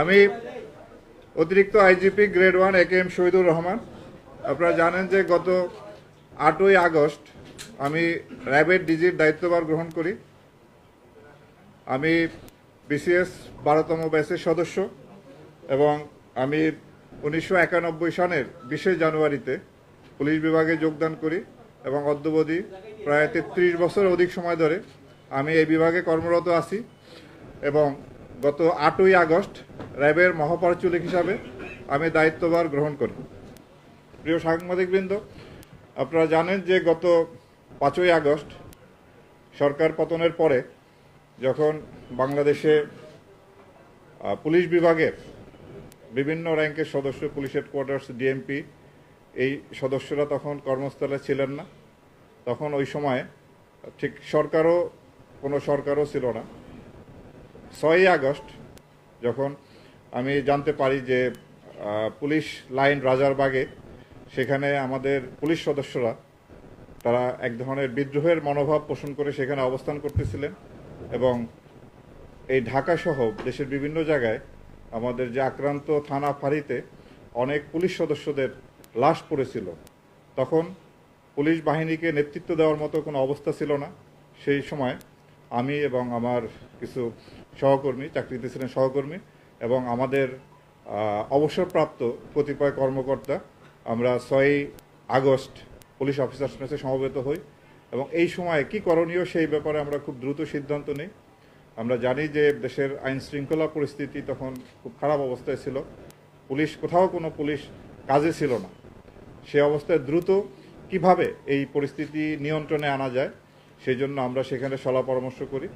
আমি অতিরিক্ত IGP grade one A K M Shahidur Rahman. আপনারা জানেন যে গত আটই আগস্ট আমি র্যাবের ডিজির দায়িত্বভার গ্রহণ করি। আমি বিসিএস বারোতম ব্যাচের সদস্য এবং আমি উনিশশো সনের বিশে জানুয়ারিতে পুলিশ বিভাগে যোগদান করি এবং অদ্যবধি প্রায় তেত্রিশ বছর অধিক সময় ধরে আমি এই বিভাগে কর্মরত আছি এবং গত আটই আগস্ট র্যাবের মহাপরিচালক হিসাবে আমি দায়িত্বভার গ্রহণ করি। প্রিয় সাংবাদিকবৃন্দ, আপনারা জানেন যে গত পাঁচই আগস্ট সরকার পতনের পরে যখন বাংলাদেশে পুলিশ বিভাগের বিভিন্ন র্যাঙ্কের সদস্য, পুলিশ হেডকোয়ার্টার্স, ডিএমপি, এই সদস্যরা তখন কর্মস্থলে ছিলেন না। তখন ওই সময় ঠিক সরকারও, কোনো সরকারও ছিল না। ছয়ই আগস্ট যখন আমি জানতে পারি যে পুলিশ লাইন রাজারবাগে সেখানে আমাদের পুলিশ সদস্যরা তারা এক ধরনের বিদ্রোহের মনোভাব পোষণ করে সেখানে অবস্থান করতেছিলেন এবং এই ঢাকা সহ দেশের বিভিন্ন জায়গায় আমাদের যে আক্রান্ত থানা ফাঁড়িতে অনেক পুলিশ সদস্যদের লাশ পড়েছিল। তখন পুলিশ বাহিনীকে নেতৃত্ব দেওয়ার মতো কোনো অবস্থা ছিল না। সেই সময় আমি এবং আমার কিছু সহকর্মী চাকরিতে ছিলেন সহকর্মী এবং আমাদের অবসরপ্রাপ্ত কতিপয় কর্মকর্তা, আমরা ছয়ই আগস্ট পুলিশ অফিসার্স মেসে সমবেত হই এবং এই সময় কি করণীয় সেই ব্যাপারে আমরা খুব দ্রুত সিদ্ধান্ত নিই। আমরা জানি যে দেশের আইন শৃঙ্খলা পরিস্থিতি তখন খুব খারাপ অবস্থায় ছিল। পুলিশ, কোথাও কোনো পুলিশ কাজে ছিল না। সে অবস্থায় দ্রুত কীভাবে এই পরিস্থিতি নিয়ন্ত্রণে আনা যায় সেই জন্য আমরা সেখানে সলা পরামর্শ করি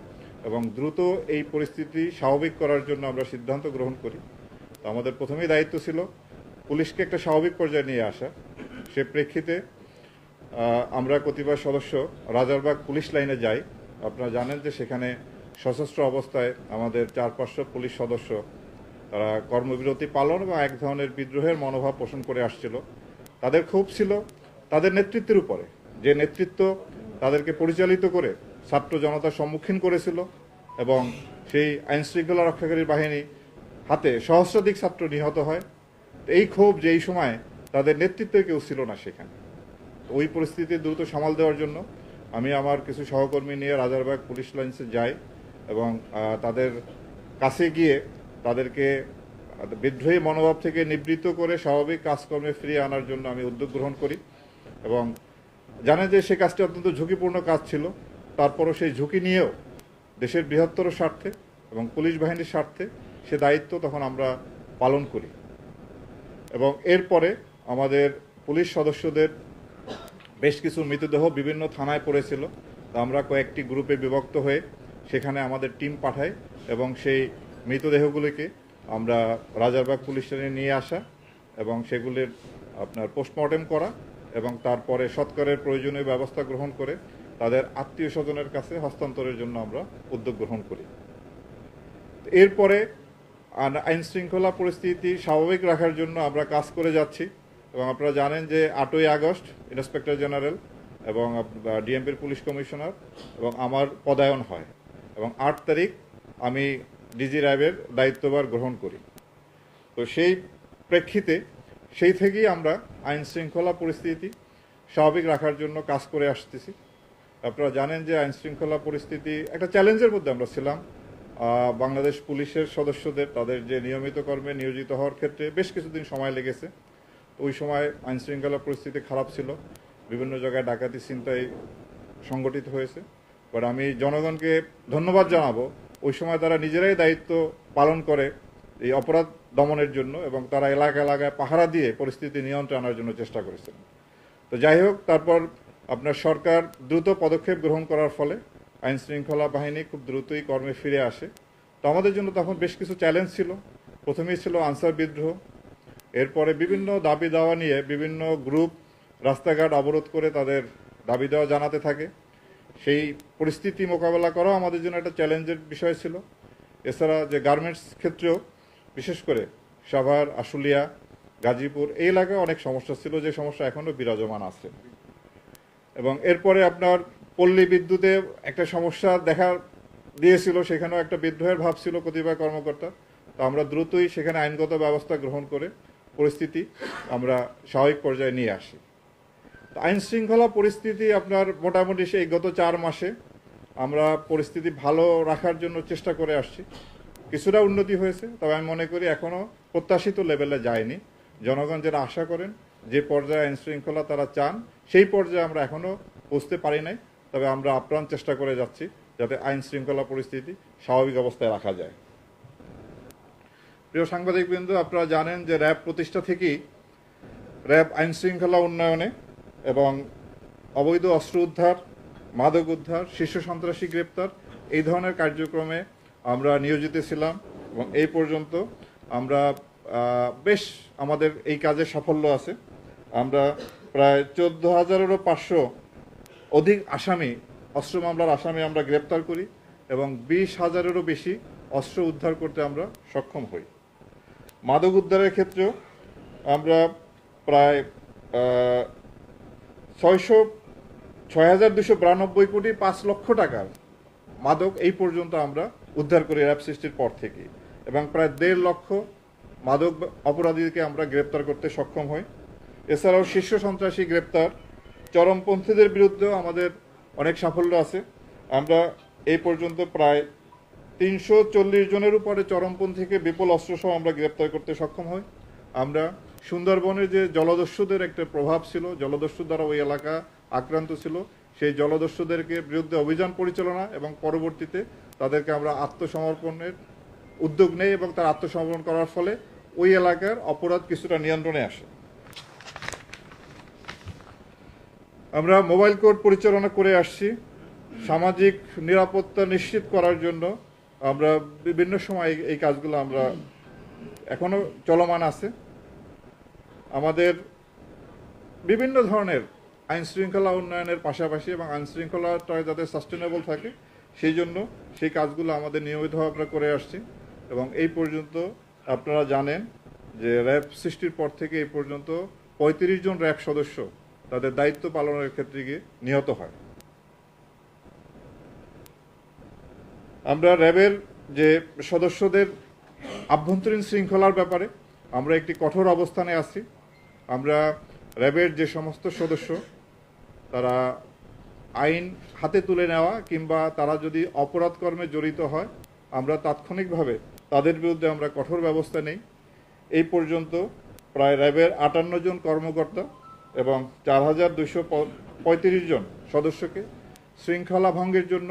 এবং দ্রুত এই পরিস্থিতি স্বাভাবিক করার জন্য আমরা সিদ্ধান্ত গ্রহণ করি। তো আমাদের প্রথমেই দায়িত্ব ছিল পুলিশকে একটা স্বাভাবিক পর্যায়ে নিয়ে আসা। সে প্রেক্ষিতে আমরা কতিপয় সদস্য রাজারবাগ পুলিশ লাইনে যাই। আপনারা জানেন যে সেখানে সশস্ত্র অবস্থায় আমাদের চার, পাঁচশো পুলিশ সদস্য, তারা কর্মবিরতি পালন এবং এক ধরনের বিদ্রোহের মনোভাব পোষণ করে আসছিল। তাদের ক্ষোভ ছিল তাদের নেতৃত্বের উপরে। যে নেতৃত্ব তাদেরকে পরিচালিত করে ছাত্র জনতার সম্মুখীন করেছিল এবং সেই আইন শৃঙ্খলা রক্ষাকারী বাহিনী হাতে সহস্রাধিক ছাত্র নিহত হয়। এই ক্ষোভ যে এই সময় তাদের নেতৃত্বে কেউ ছিল না সেখানে। ওই পরিস্থিতি দ্রুত সামাল দেওয়ার জন্য আমি আমার কিছু সহকর্মী নিয়ে রাজারবাগ পুলিশ লাইন্সে যাই এবং তাদের কাছে গিয়ে তাদেরকে বিদ্রোহী মনোভাব থেকে নিবৃত্ত করে স্বাভাবিক কাজকর্মে ফিরিয়ে আনার জন্য আমি উদ্যোগ গ্রহণ করি এবং জানেন যে সে কাজটি অত্যন্ত ঝুঁকিপূর্ণ কাজ ছিল। তারপরও সেই ঝুঁকি নিয়েও দেশের বৃহত্তর স্বার্থে এবং পুলিশ বাহিনীর স্বার্থে সে দায়িত্ব তখন আমরা পালন করি। এবং এরপরে আমাদের পুলিশ সদস্যদের বেশ কিছু মৃতদেহ বিভিন্ন থানায় পড়েছিল। তো আমরা কয়েকটি গ্রুপে বিভক্ত হয়ে সেখানে আমাদের টিম পাঠাই এবং সেই মৃতদেহগুলিকে আমরা রাজারবাগ পুলিশ স্টেশনে নিয়ে আসা এবং সেগুলির আপনার পোস্টমর্টেম করা এবং তারপরে সৎকারের প্রয়োজনীয় ব্যবস্থা গ্রহণ করে তাদের আত্মীয় স্বজনের কাছে হস্তান্তরের জন্য আমরা উদ্যোগ গ্রহণ করি। এরপরে আইন শৃঙ্খলা পরিস্থিতি স্বাভাবিক রাখার জন্য আমরা কাজ করে যাচ্ছি এবং আপনারা জানেন যে আটই আগস্ট ইন্সপেক্টর জেনারেল এবং ডিএমপির পুলিশ কমিশনার এবং আমার পদায়ন হয় এবং আট তারিখ আমি ডিজি র্যাবের দায়িত্বভার গ্রহণ করি। তো সেই প্রেক্ষিতে সেই থেকেই আমরা আইন শৃঙ্খলা পরিস্থিতি স্বাভাবিক রাখার জন্য কাজ করে আসতেছি। আপনারা জানেন যে আইন শৃঙ্খলা পরিস্থিতি একটা চ্যালেঞ্জের মধ্যে আমরা ছিলাম। বাংলাদেশ পুলিশের সদস্যদের, তাদের যে নিয়মিত কর্মে নিয়োজিত হওয়ার ক্ষেত্রে বেশ কিছুদিন সময় লেগেছে। ওই সময় আইন শৃঙ্খলা পরিস্থিতি খারাপ ছিল। বিভিন্ন জায়গায় ডাকাতি চিন্তায় সংগঠিত হয়েছে। বাট আমি জনগণকে ধন্যবাদ জানাব। ওই সময় তারা নিজেরাই দায়িত্ব পালন করে এই অপরাধ দমনের জন্য এবং তারা এলাকা এলাকায় পাহারা দিয়ে পরিস্থিতি নিয়ন্ত্রণ আনার জন্য চেষ্টা করেছেন। তো যাই হোক, তারপর আপনার সরকার দ্রুত পদক্ষেপ গ্রহণ করার ফলে আইন শৃঙ্খলা বাহিনী খুব দ্রুতই কর্মে ফিরে আসে। তো আমাদের জন্য তখন বেশ কিছু চ্যালেঞ্জ ছিল। প্রথমেই ছিল আনসার বিদ্রোহ। এরপরে বিভিন্ন দাবি দাওয়া নিয়ে বিভিন্ন গ্রুপ রাস্তাঘাট অবরোধ করে তাদের দাবি দেওয়া জানাতে থাকে। সেই পরিস্থিতি মোকাবেলা করাও আমাদের জন্য একটা চ্যালেঞ্জের বিষয় ছিল। এছাড়া যে গার্মেন্টস ক্ষেত্রেও বিশেষ করে সাভার, আশুলিয়া, গাজীপুর, এই এলাকায় অনেক সমস্যা ছিল, যে সমস্যা এখনও বিরাজমান আছে। এবং এরপরে আপনার পল্লী বিদ্যুতে একটা সমস্যা দেখা দিয়েছিল, সেখানেও একটা বিদ্রোহের ভাব ছিল কতিপয় কর্মকর্তা। তো আমরা দ্রুতই সেখানে আইনগত ব্যবস্থা গ্রহণ করে পরিস্থিতি আমরা স্বাভাবিক পর্যায়ে নিয়ে আসি। তো আইন শৃঙ্খলা পরিস্থিতি আপনার মোটামুটি সেই গত চার মাসে আমরা পরিস্থিতি ভালো রাখার জন্য চেষ্টা করে আসছি। কিছুটা উন্নতি হয়েছে, তবে আমি মনে করি এখনও প্রত্যাশিত লেভেলে যায়নি। জনগণ যারা আশা করেন, যে পর্যায়ে আইন শৃঙ্খলা তারা চান, সেই পর্যায়ে আমরা এখনও পৌঁছতে পারি নাই, তবে আমরা আপ্রাণ চেষ্টা করে যাচ্ছি যাতে আইন শৃঙ্খলা পরিস্থিতি স্বাভাবিক অবস্থায় রাখা যায়। প্রিয় সাংবাদিকবৃন্দ, আপনারা জানেন যে র্যাব প্রতিষ্ঠা থেকেই র্যাব আইন শৃঙ্খলা উন্নয়নে এবং অবৈধ অস্ত্র উদ্ধার, মাদক উদ্ধার, শীর্ষ সন্ত্রাসী গ্রেপ্তার, এই ধরনের কার্যক্রমে আমরা নিয়োজিত ছিলাম এবং এই পর্যন্ত আমরা বেশ আমাদের এই কাজে সাফল্য আছে। আমরা প্রায় চোদ্দ হাজারেরও পাঁচশো অধিক আসামি, অস্ত্র মামলার আসামি আমরা গ্রেপ্তার করি এবং বিশ হাজারেরও বেশি অস্ত্র উদ্ধার করতে আমরা সক্ষম হই। মাদক উদ্ধারের ক্ষেত্রেও আমরা প্রায় ছয়শো ছয় হাজার দুশো বিরানব্বই কোটি পাঁচ লক্ষ টাকার মাদক এই পর্যন্ত আমরা উদ্ধার করি র্যাব সৃষ্টির পর থেকে। এবং প্রায় দেড় লক্ষ মাদক অপরাধীকে আমরা গ্রেপ্তার করতে সক্ষম হই। এছাড়াও শীর্ষ সন্ত্রাসী গ্রেপ্তার চরমপন্থীদের বিরুদ্ধেও আমাদের অনেক সাফল্য আছে। আমরা এই পর্যন্ত প্রায় তিনশো চল্লিশ জনের উপরে চরমপন্থীকে বিপুল অস্ত্রসহ আমরা গ্রেপ্তার করতে সক্ষম হই। আমরা সুন্দরবনের যে জলদস্যুদের একটা প্রভাব ছিল, জলদস্যু দ্বারা ওই এলাকা আক্রান্ত ছিল সেই জলদস্যুদেরকে বিরুদ্ধে অভিযান পরিচালনা এবং পরবর্তীতে তাদেরকে আমরা আত্মসমর্পণের উদ্যোগ নেই এবং তার আত্মসমর্পণ করার ফলে ওই এলাকার অপরাধ কিছুটা নিয়ন্ত্রণে আসে। আমরা মোবাইল কোর্ট পরিচালনা করে আসছি। সামাজিক নিরাপত্তা নিশ্চিত করার জন্য আমরা বিভিন্ন সময় এই- কাজগুলো আমরা এখনও চলমান আছে। আমাদের বিভিন্ন ধরনের আইন শৃঙ্খলা উন্নয়নের পাশাপাশি এবং আইন শৃঙ্খলাটা যাতে সাস্টেনেবল থাকে, সেই জন্য সেই কাজগুলো আমাদের নিয়মিতভাবে আমরা করে আসছি। এবং এই পর্যন্ত আপনারা জানেন যে র্যাব সৃষ্টির পর থেকে এই পর্যন্ত পঁয়ত্রিশ জন র্যাব সদস্য তাদের দায়িত্ব পালনের ক্ষেত্রে গিয়ে নিহত হয়। আমরা র্যাবের যে সদস্যদের আভ্যন্তরীণ শৃঙ্খলার ব্যাপারে আমরা একটি কঠোর অবস্থানে আছি। আমরা র্যাবের যে সমস্ত সদস্য তারা আইন হাতে তুলে নেওয়া কিংবা তারা যদি অপরাধ কর্মে জড়িত হয়, আমরা তাৎক্ষণিকভাবে তাদের বিরুদ্ধে আমরা কঠোর ব্যবস্থা নেই। এই পর্যন্ত প্রায় র্যাবের আটান্ন জন কর্মকর্তা এবং চার হাজার দুশো পঁয়ত্রিশ জন সদস্যকে শৃঙ্খলা ভঙ্গের জন্য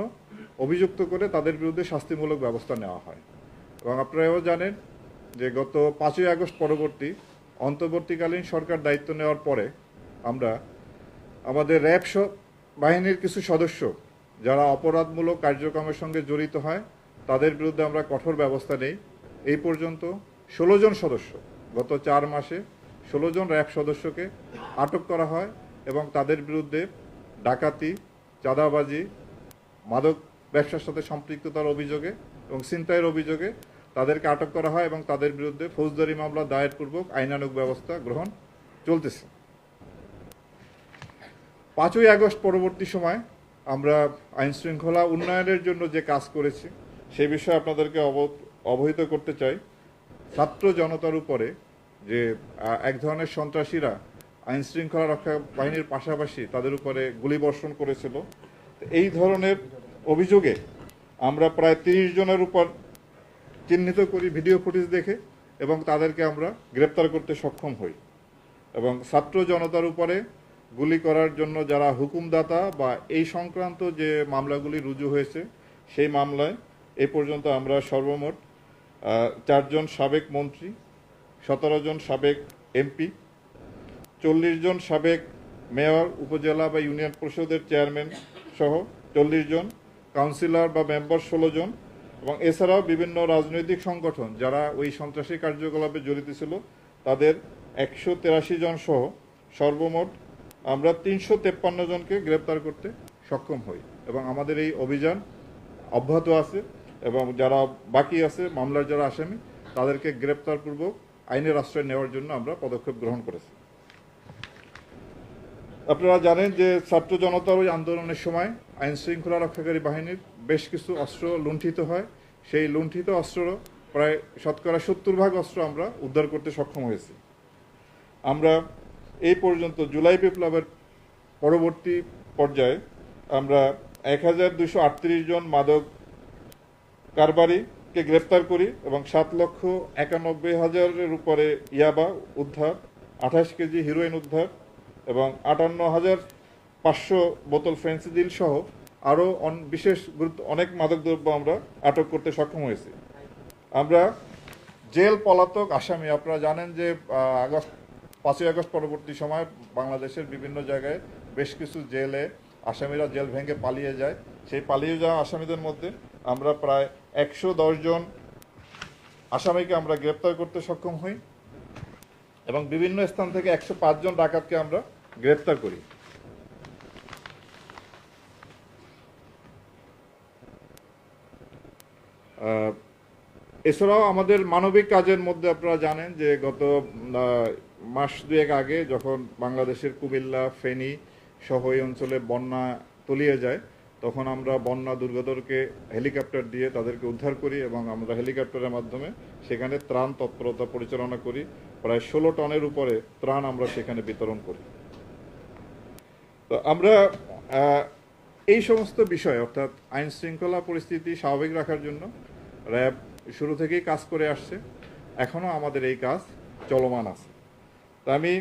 অভিযুক্ত করে তাদের বিরুদ্ধে শাস্তিমূলক ব্যবস্থা নেওয়া হয়। এবং আপনারাও জানেন যে গত পাঁচই আগস্ট পরবর্তী অন্তর্বর্তীকালীন সরকার দায়িত্ব নেওয়ার পরে আমরা আমাদের র্যাব বাহিনীর কিছু সদস্য যারা অপরাধমূলক কার্যক্রমের সঙ্গে জড়িত হয়, তাদের বিরুদ্ধে আমরা কঠোর ব্যবস্থা নেই। এই পর্যন্ত ষোলো জন সদস্য, গত চার মাসে ষোলো জন র্যাব সদস্যকে আটক করা হয় এবং তাদের বিরুদ্ধে ডাকাতি, চাঁদাবাজি, মাদক ব্যবসার সাথে সম্পৃক্ততার অভিযোগে এবং ছিনতাইয়ের অভিযোগে তাদেরকে আটক করা হয় এবং তাদের বিরুদ্ধে ফৌজদারি মামলা দায়েরপূর্বক আইনানুগ ব্যবস্থা গ্রহণ চলতেছে। পাঁচই আগস্ট পরবর্তী সময় আমরা আইন শৃঙ্খলা উন্নয়নের জন্য যে কাজ করেছি, সে বিষয়ে আপনাদেরকে অব- অবহিত করতে চাই। ছাত্র জনতার উপরে যে এক ধরনের সন্ত্রাসীরা আইন শৃঙ্খলা রক্ষা বাহিনীর পাশাপাশি তাদের উপরে গুলিবর্ষণ করেছিল, তো এই ধরনের অভিযোগে আমরা প্রায় তিরিশ জনের উপর চিহ্নিত করি ভিডিও ফুটেজ দেখে এবং তাদেরকে আমরা গ্রেপ্তার করতে সক্ষম হই। এবং ছাত্র জনতার উপরে গুলি করার জন্য যারা হুকুমদাতা বা এই সংক্রান্ত যে মামলাগুলি রুজু হয়েছে, সেই মামলায় এ পর্যন্ত আমরা সর্বমোট চারজন সাবেক মন্ত্রী, সতেরো জন সাবেক এমপি, চল্লিশ জন সাবেক মেয়র, উপজেলা বা ইউনিয়ন পরিষদের চেয়ারম্যান সহ চল্লিশ জন, কাউন্সিলর বা মেম্বার ষোলো জন এবং এছাড়াও বিভিন্ন রাজনৈতিক সংগঠন যারা ওই সন্ত্রাসী কার্যকলাপে জড়িত ছিল, তাদের একশো জন সহ সর্বমোট আমরা তিনশো তেপ্পান্ন জনকে গ্রেপ্তার করতে সক্ষম হই এবং আমাদের এই অভিযান অব্যাহত আছে এবং যারা বাকি আছে, মামলার যারা আসামি, তাদেরকে গ্রেপ্তারপূর্বক আইনের আশ্রয় নেওয়ার জন্য আমরা পদক্ষেপ গ্রহণ করেছি। আপনারা জানেন যে ছাত্র জনতার ওই আন্দোলনের সময় আইন শৃঙ্খলা রক্ষাকারী বাহিনীর বেশ কিছু অস্ত্র লুণ্ঠিত হয়। সেই লুণ্ঠিত অস্ত্র প্রায় শতকরা সত্তর ভাগ অস্ত্র আমরা উদ্ধার করতে সক্ষম হয়েছি। আমরা এই পর্যন্ত জুলাই বিপ্লবের পরবর্তী পর্যায়ে আমরা এক হাজার দুশো আটত্রিশ জন মাদক কারবারিকে গ্রেপ্তার করি এবং সাত লক্ষ একানব্বই হাজারের উপরে ইয়াবা উদ্ধার, আঠাশ কেজি হিরোইন উদ্ধার এবং আটান্ন হাজার পাঁচশো বোতল ফেন্সিডিল সহ আরও বিশেষ গুরুত্ব অনেক মাদকদ্রব্য আমরা আটক করতে সক্ষম হয়েছি। আমরা জেল পলাতক আসামি, আপনারা জানেন যে আগস্ট পাঁচই আগস্ট পরবর্তী সময় বাংলাদেশের বিভিন্ন জায়গায় বেশ কিছু জেলে আসামিরা জেল ভেঙে পালিয়ে যায়। সেই পালিয়ে যাওয়া আসামিদের মধ্যে আমরা প্রায় একশো জন আসামিকে আমরা গ্রেপ্তার করতে সক্ষম হই এবং বিভিন্ন স্থান থেকে একশো জন ডাকাতকে আমরা গ্রেপ্তার করি। এছাড়াও আমাদের মানবিক কাজের মধ্যে আপনারা জানেন যে গত মাস দুয়েক আগে যখন বাংলাদেশের কুমিল্লা, ফেনী সহ এই অঞ্চলে বন্যা তলিয়ে যায়, তখন আমরা বন্যা দুর্গতকে হেলিকপ্টার দিয়ে তাদেরকে উদ্ধার করি এবং আমরা হেলিকপ্টারের মাধ্যমে সেখানে ত্রাণ তৎপরতা পরিচালনা করি। প্রায় ষোলো টনের উপরে ত্রাণ আমরা সেখানে বিতরণ করি। তো আমরা এই সমস্ত বিষয়, অর্থাৎ আইন শৃঙ্খলা পরিস্থিতি স্বাভাবিক রাখার জন্য র্যাব শুরু থেকেই কাজ করে আসছে। এখনও আমাদের এই কাজ চলমান আছে। তো আমি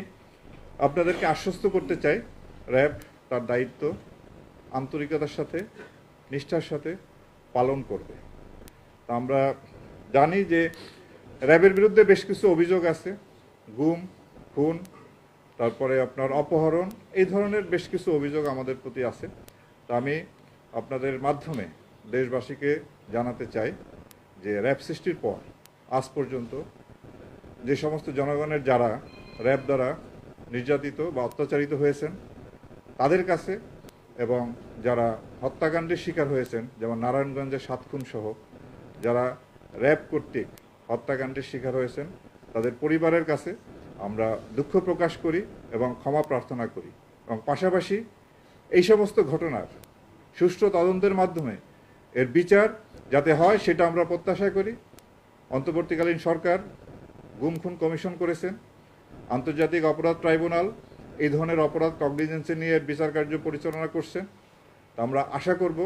আপনাদেরকে আশ্বস্ত করতে চাই, র্যাব তার দায়িত্ব আন্তরিকতার সাথে, নিষ্ঠার সাথে পালন করবে। তা আমরা জানি যে র্যাবের বিরুদ্ধে বেশ কিছু অভিযোগ আছে, গুম, খুন, তারপরে আপনার অপহরণ, এই ধরনের বেশ কিছু অভিযোগ আমাদের প্রতি আছে। তা আমি আপনাদের মাধ্যমে দেশবাসীকে জানাতে চাই যে র্যাব সৃষ্টির পর, আজ পর্যন্ত যে সমস্ত জনগণের যারা র্যাব দ্বারা নির্যাতিত বা অত্যাচারিত হয়েছেন। তাদের কাছে এবং যারা হত্যাকাণ্ডের শিকার হয়েছেন, যেমন নারায়ণগঞ্জের সাত সহ, যারা র্যাব কর্তৃক হত্যাকাণ্ডের শিকার হয়েছেন, তাদের পরিবারের কাছে আমরা দুঃখ প্রকাশ করি এবং ক্ষমা প্রার্থনা করি। এবং পাশাপাশি এই সমস্ত ঘটনার সুষ্ঠু তদন্তের মাধ্যমে এর বিচার যাতে হয় সেটা আমরা প্রত্যাশা করি। অন্তর্বর্তীকালীন সরকার গুম খুন কমিশন করেছেন। আন্তর্জাতিক অপরাধ ট্রাইব্যুনাল এই ধরনের অপরাধ কগনিজেন্সে নিয়ে বিচার কার্য পরিচালনা করছে। তা আমরা আশা করব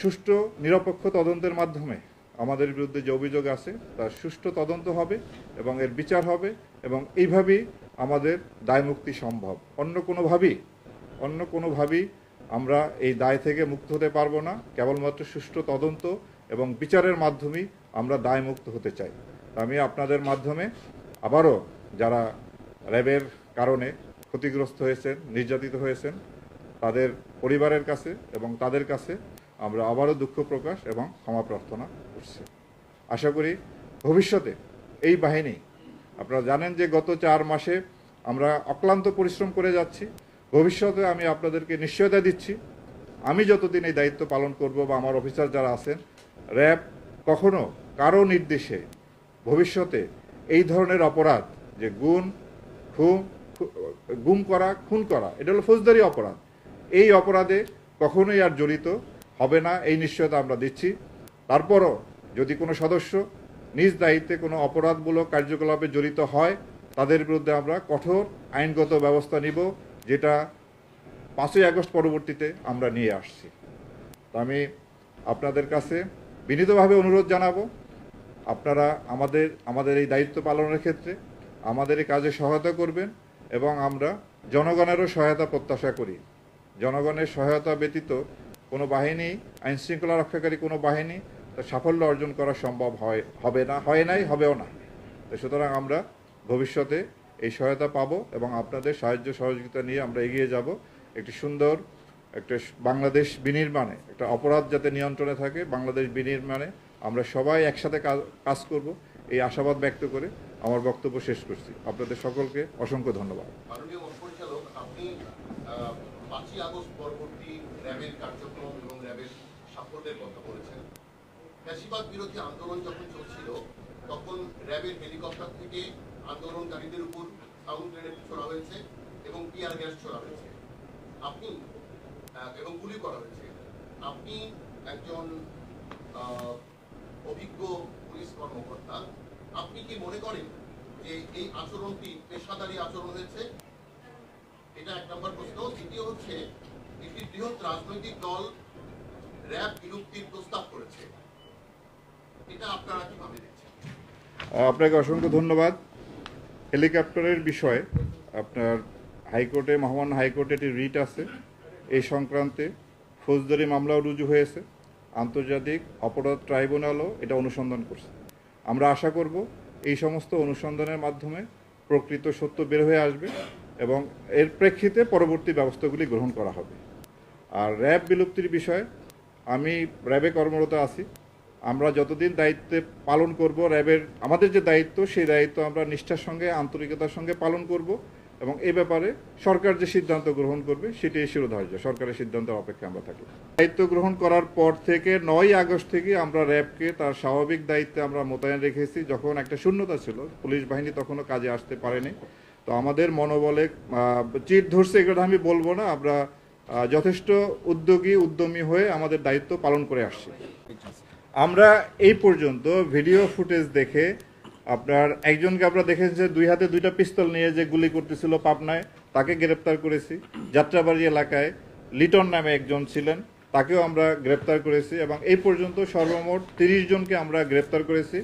সুষ্ঠু, নিরপেক্ষ তদন্তের মাধ্যমে আমাদের বিরুদ্ধে যে অভিযোগ আছে, তার সুষ্ঠু তদন্ত হবে এবং এর বিচার হবে এবং এইভাবেই আমাদের দায়মুক্তি সম্ভব। অন্য কোনোভাবেই অন্য কোনোভাবেই আমরা এই দায় থেকে মুক্ত হতে পারব না। কেবলমাত্র সুষ্ঠু তদন্ত এবং বিচারের মাধ্যমেই আমরা দায়মুক্ত হতে চাই। আমি আপনাদের মাধ্যমে আবারও যারা র্যাবের কারণে ক্ষতিগ্রস্ত হয়েছেন, নির্যাতিত হয়েছেন, তাদের পরিবারের কাছে এবং তাদের কাছে আমরা আবারও দুঃখ প্রকাশ এবং ক্ষমা প্রার্থনা করছি। আশা করি ভবিষ্যতে এই বাহিনী, আপনারা জানেন যে গত চার মাসে আমরা অক্লান্ত পরিশ্রম করে যাচ্ছি। ভবিষ্যতে আমি আপনাদেরকে নিশ্চয়তা দিচ্ছি। আমি যতদিন এই দায়িত্ব পালন করব বা আমার অফিসার যারা আছেন, র্যাব কখনো কারও নির্দেশে ভবিষ্যতে এই ধরনের অপরাধ যে গুণ, খুন গুম করা, খুন করা, এটা হলো ফৌজদারি অপরাধ। এই অপরাধে কখনোই আর জড়িত হবে না, এই নিশ্চয়তা আমরা দিচ্ছি। তারপরও যদি কোনো সদস্য নিজ দায়িত্বে কোনো অপরাধমূলক কার্যকলাপে জড়িত হয়, তাদের বিরুদ্ধে আমরা কঠোর আইনগত ব্যবস্থা নিব, যেটা পাঁচই আগস্ট পরবর্তীতে আমরা নিয়ে আসছি। তো আমি আপনাদের কাছে বিনীতভাবে অনুরোধ জানাব, আপনারা আমাদের আমাদের এই দায়িত্ব পালনের ক্ষেত্রে আমাদের এই কাজে সহায়তা করবেন এবং আমরা জনগণেরও সহায়তা প্রত্যাশা করি। জনগণের সহায়তা ব্যতীত কোনো বাহিনী আইন শৃঙ্খলা রক্ষাকারী কোনো বাহিনী তার সাফল্য অর্জন করা সম্ভব হয়, হবে না, হয় নাই, হবেও না। সুতরাং আমরা ভবিষ্যতে এই সহায়তা পাবো এবং আপনাদের সাহায্য সহযোগিতা নিয়ে আমরা এগিয়ে যাব। একটি সুন্দর একটা বাংলাদেশ বিনির্মাণে, একটা অপরাধ যাতে নিয়ন্ত্রণে থাকে বাংলাদেশ বিনির্মাণে, আমরা সবাই একসাথে কাজ করব। এই আশাবাদ ব্যক্ত করে আমার বক্তব্য শেষ করছি। আপনাদের সকলকে অসংখ্য ধন্যবাদ। বিরোধী আন্দোলন যখন চলছিল, তখন র্যাবের হেলিকপ্টার থেকে আন্দোলনকারীদের উপর সাউন্ড হয়েছে এবং গ্যাস হয়েছে। আপনি এবং গুলি করা হয়েছে। আপনি একজন অভিজ্ঞ পুলিশ কর্মকর্তা আপনি কি মনে করেন যে এই আচরণটি পেশাদারী আচরণ হয়েছে? এটা এক নম্বর প্রশ্ন। দ্বিতীয় হচ্ছে, একটি বৃহৎ রাজনৈতিক দল র্যাব বিলুপ্তির প্রস্তাব করেছে। এটা আপনারা কীভাবে দেখছেন? আপনাকে অসংখ্য ধন্যবাদ। হেলিকপ্টারের বিষয়ে আপনার হাইকোর্টে, মহামান্য হাইকোর্টে একটি রিট আছে। এই সংক্রান্তে ফৌজদারি মামলাও রুজু হয়েছে। আন্তর্জাতিক অপরাধ ট্রাইব্যুনালও এটা অনুসন্ধান করছে। আমরা আশা করব এই সমস্ত অনুসন্ধানের মাধ্যমে প্রকৃত সত্য বের হয়ে আসবে এবং এর প্রেক্ষিতে পরবর্তী ব্যবস্থাগুলি গ্রহণ করা হবে। আর র্যাব বিলুপ্তির বিষয়ে আমি র্যাবে কর্মরত আছি। আমরা যতদিন দায়িত্বে পালন করব, র্যাবের আমাদের যে দায়িত্ব, সেই দায়িত্ব আমরা নিষ্ঠার সঙ্গে, আন্তরিকতার সঙ্গে পালন করব। এবং এ ব্যাপারে সরকার যে সিদ্ধান্ত গ্রহণ করবে, সেটাই শিরোধার্য। সরকারের সিদ্ধান্তের অপেক্ষা আমরা থাকি। দায়িত্ব গ্রহণ করার পর থেকে নয় আগস্ট থেকে আমরা র্যাবকে তার স্বাভাবিক দায়িত্বে আমরা মোতায়েন রেখেছি। যখন একটা শূন্যতা ছিল, পুলিশ বাহিনী তখনও কাজে আসতে পারেনি। তো আমাদের মনোবলে চিট ধরছে এগুলো, আমি বলব না। আমরা যথেষ্ট উদ্যোগী, উদ্যমী হয়ে আমাদের দায়িত্ব পালন করে আসছি। আমরা এই পর্যন্ত ভিডিও ফুটেজ দেখে আপনার একজনকে আমরা দেখেছি যে দুই হাতে দুইটা পিস্তল নিয়ে যে গুলি করতেছিল পাবনায়, তাকে গ্রেপ্তার করেছি। যাত্রাবাড়ি এলাকায় লিটন নামে একজন ছিলেন, তাকেও আমরা গ্রেপ্তার করেছি এবং এই পর্যন্ত সর্বমোট তিরিশ জনকে আমরা গ্রেপ্তার করেছি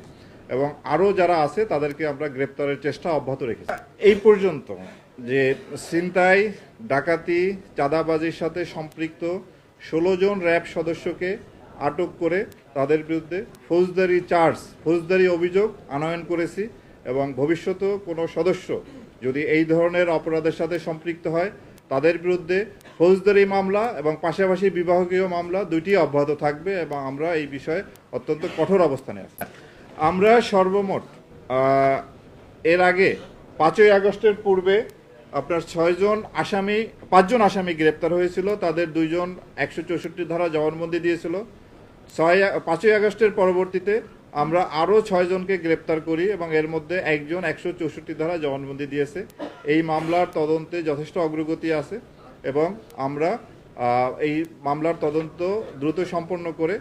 এবং আরও যারা আছে তাদেরকে আমরা গ্রেপ্তারের চেষ্টা অব্যাহত রেখেছি। এই পর্যন্ত যে ছিনতাই, ডাকাতি, চাঁদাবাজির সাথে সম্পৃক্ত ষোলো জন র্যাব সদস্যকে আটক করে তাদের বিরুদ্ধে ফৌজদারি চার্জ, ফৌজদারি অভিযোগ আনয়ন করেছি এবং ভবিষ্যতেও কোনো সদস্য যদি এই ধরনের অপরাধের সাথে সম্পৃক্ত হয়, তাদের বিরুদ্ধে ফৌজদারি মামলা এবং পাশাপাশি বিভাগীয় মামলা দুইটি অব্যাহত থাকবে এবং আমরা এই বিষয়ে অত্যন্ত কঠোর অবস্থানে আছি। আমরা সর্বমোট এর আগে পাঁচই আগস্টের পূর্বে আপনার ছয়জন আসামি, পাঁচজন আসামি গ্রেপ্তার হয়েছিল। তাদের দুইজন একশো চৌষট্টি ধারা জবানবন্দি দিয়েছিল। ছয় পাঁচই আগস্টের পরবর্তীতে আমরা আরও ছয়জনকে গ্রেপ্তার করি এবং এর মধ্যে একজন একশো চৌষট্টি ধারা জবানবন্দি দিয়েছে। এই মামলার তদন্তে যথেষ্ট অগ্রগতি আছে এবং আমরা এই মামলার তদন্ত দ্রুত সম্পন্ন করে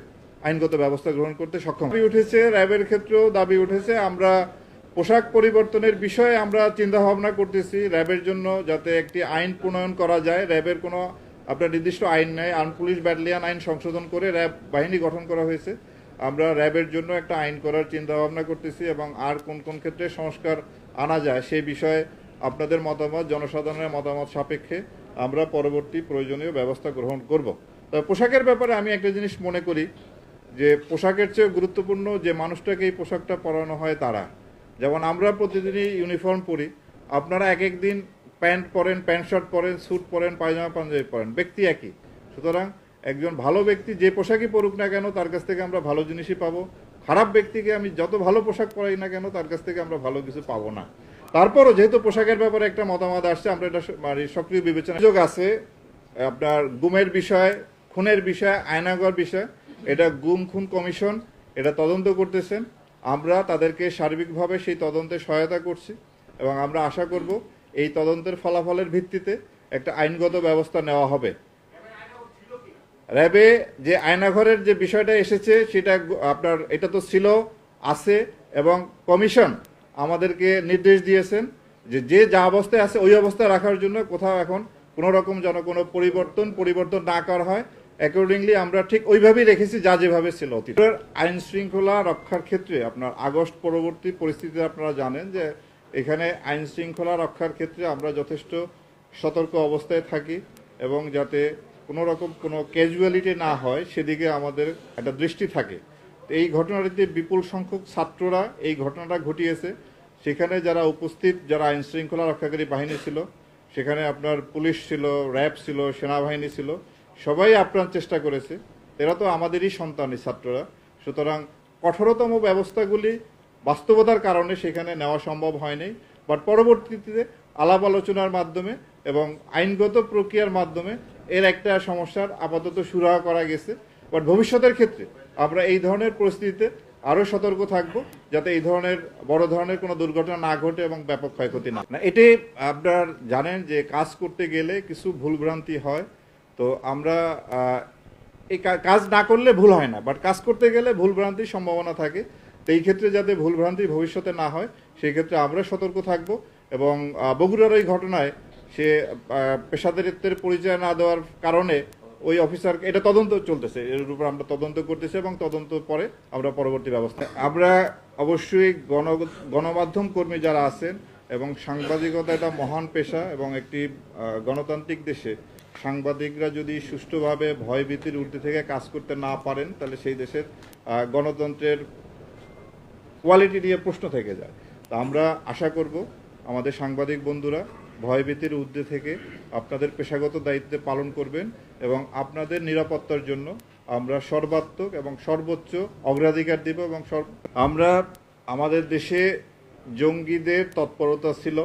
আইনগত ব্যবস্থা গ্রহণ করতে সক্ষম। দাবি উঠেছে, র্যাবের ক্ষেত্রেও দাবি উঠেছে, আমরা পোশাক পরিবর্তনের বিষয়ে আমরা চিন্তা ভাবনা করতেছি। র্যাবের জন্য যাতে একটি আইন প্রণয়ন করা যায়, র্যাবের কোনো আপনার নির্দিষ্ট আইন নেই আর্ম পুলিশ ব্যাটালিয়ান আইন সংশোধন করে র্যাব বাহিনী গঠন করা হয়েছে। আমরা র্যাবের জন্য একটা আইন করার চিন্তা ভাবনা করতেছি এবং আর কোন কোন ক্ষেত্রে সংস্কার আনা যায় সেই বিষয়ে আপনাদের মতামত, জনসাধারণের মতামত সাপেক্ষে আমরা পরবর্তী প্রয়োজনীয় ব্যবস্থা গ্রহণ করব। তবে পোশাকের ব্যাপারে আমি একটা জিনিস মনে করি, যে পোশাকের চেয়ে গুরুত্বপূর্ণ যে মানুষটাকে এই পোশাকটা পরানো হয় তারা। যেমন আমরা প্রতিদিনই ইউনিফর্ম পরি, আপনারা এক এক দিন প্যান্ট পরেন, প্যান্ট শার্ট পরেন, স্যুট পরেন, পায়জামা, পাঞ্জাবি পরেন। ব্যক্তি একই। সুতরাং একজন ভালো ব্যক্তি যে পোশাকই পরুক না কেন, তার কাছ থেকে আমরা ভালো জিনিসই পাবো। খারাপ ব্যক্তিকে আমি যত ভালো পোশাক পরাই না কেন, তার কাছ থেকে আমরা ভালো কিছু পাবো না। তারপরও যেহেতু পোশাকের ব্যাপারে একটা মতামত আসছে, আমরা এটা মানে সক্রিয় বিবেচনা সুযোগ আছে, আপনার গুমের বিষয়, খুনের বিষয় আয়নাগর বিষয়, এটা গুম খুন কমিশন, এটা তদন্ত করতেছেন। আমরা তাদেরকে সার্বিকভাবে সেই তদন্তে সহায়তা করছি এবং আমরা আশা করব এই তদন্তের ফলাফলের ভিত্তিতে একটা আইনগত ব্যবস্থা নেওয়া হবে। র্যাবে যে আয়নাঘরের যে বিষয়টা এসেছে, সেটা আপনার, এটা তো ছিল, আছে, এবং কমিশন আমাদেরকে নির্দেশ দিয়েছেন যে যে যা অবস্থায় আছে, ওই অবস্থায় রাখার জন্য কোথাও এখন কোনো রকম যেন কোনো পরিবর্তন পরিবর্তন না করা হয়। অ্যাকর্ডিংলি আমরা ঠিক ওইভাবেই রেখেছি, যা যেভাবে ছিল অতীত আইন শৃঙ্খলা রক্ষার ক্ষেত্রে আপনার আগস্ট পরবর্তী পরিস্থিতিতে আপনারা জানেন যে এখানে আইন শৃঙ্খলা রক্ষার ক্ষেত্রে আমরা যথেষ্ট সতর্ক অবস্থায় থাকি এবং যাতে কোনো রকম কোনো ক্যাজুয়ালিটি না হয়, সেদিকে আমাদের একটা দৃষ্টি থাকে। এই ঘটনাটিতে বিপুল সংখ্যক ছাত্ররা এই ঘটনাটা ঘটিয়েছে। সেখানে যারা উপস্থিত, যারা আইন শৃঙ্খলা রক্ষাকারী বাহিনী ছিল, সেখানে আপনার পুলিশ ছিল, র্যাব ছিল, সেনাবাহিনী ছিল, সবাই আপ্রাণ চেষ্টা করেছে। এরা তো আমাদেরই সন্তানই ছাত্ররা। সুতরাং কঠোরতম ব্যবস্থাগুলি বাস্তবতার কারণে সেখানে নেওয়া সম্ভব হয়নি বাট পরবর্তীতে আলাপ আলোচনার মাধ্যমে এবং আইনগত প্রক্রিয়ার মাধ্যমে এর একটা সমস্যার আপাতত সুরাহা করা গেছে। বাট ভবিষ্যতের ক্ষেত্রে আমরা এই ধরনের পরিস্থিতিতে আরও সতর্ক থাকব যাতে এই ধরনের, বড় ধরনের কোনো দুর্ঘটনা না ঘটে এবং ব্যাপক ক্ষয়ক্ষতি না। না এটি আপনার জানেন যে কাজ করতে গেলে কিছু ভুলভ্রান্তি হয়। তো আমরা এই কাজ না করলে ভুল হয় না বাট কাজ করতে গেলে ভুল ভ্রান্তির সম্ভাবনা থাকে। এই ক্ষেত্রে যাতে ভুলভ্রান্তি ভবিষ্যতে না হয়, সেই ক্ষেত্রে আমরা সতর্ক থাকব এবং বগুড়ার এই ঘটনায় সে পেশাদারিত্বের পরিচয় না দেওয়ার কারণে ওই অফিসার, এটা তদন্ত চলতেছে, এর উপর আমরা তদন্ত করতেছি এবং তদন্ত পরে আমরা পরবর্তী ব্যবস্থা আমরা অবশ্যই গণ, গণমাধ্যম কর্মী যারা আছেন এবং সাংবাদিকতা এটা মহান পেশা এবং একটি গণতান্ত্রিক দেশে সাংবাদিকরা যদি সুষ্ঠুভাবে ভয়ভীতির ঊর্ধ্বে থেকে কাজ করতে না পারেন, তাহলে সেই দেশের গণতন্ত্রের কোয়ালিটি নিয়ে প্রশ্ন থেকে যায়। তা আমরা আশা করব আমাদের সাংবাদিক বন্ধুরা ভয়ভীতির ঊর্ধ্বে থেকে আপনাদের পেশাগত দায়িত্বে পালন করবেন এবং আপনাদের নিরাপত্তার জন্য আমরা সর্বাত্মক এবং সর্বোচ্চ অগ্রাধিকার দিব এবং আমরা আমাদের দেশে জঙ্গিদের তৎপরতা ছিল,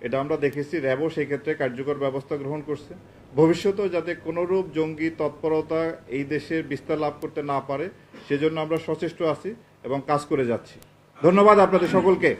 এটা আমরা দেখেছি, র্যাবও সেই ক্ষেত্রে কার্যকর ব্যবস্থা গ্রহণ করছে। ভবিষ্যতেও যাতে কোনোরূপ জঙ্গি তৎপরতা এই দেশে বিস্তার লাভ করতে না পারে, সেজন্য আমরা সচেষ্ট আছি। এবং কাজ করে যাচ্ছি। ধন্যবাদ আপনাদের সকলকে।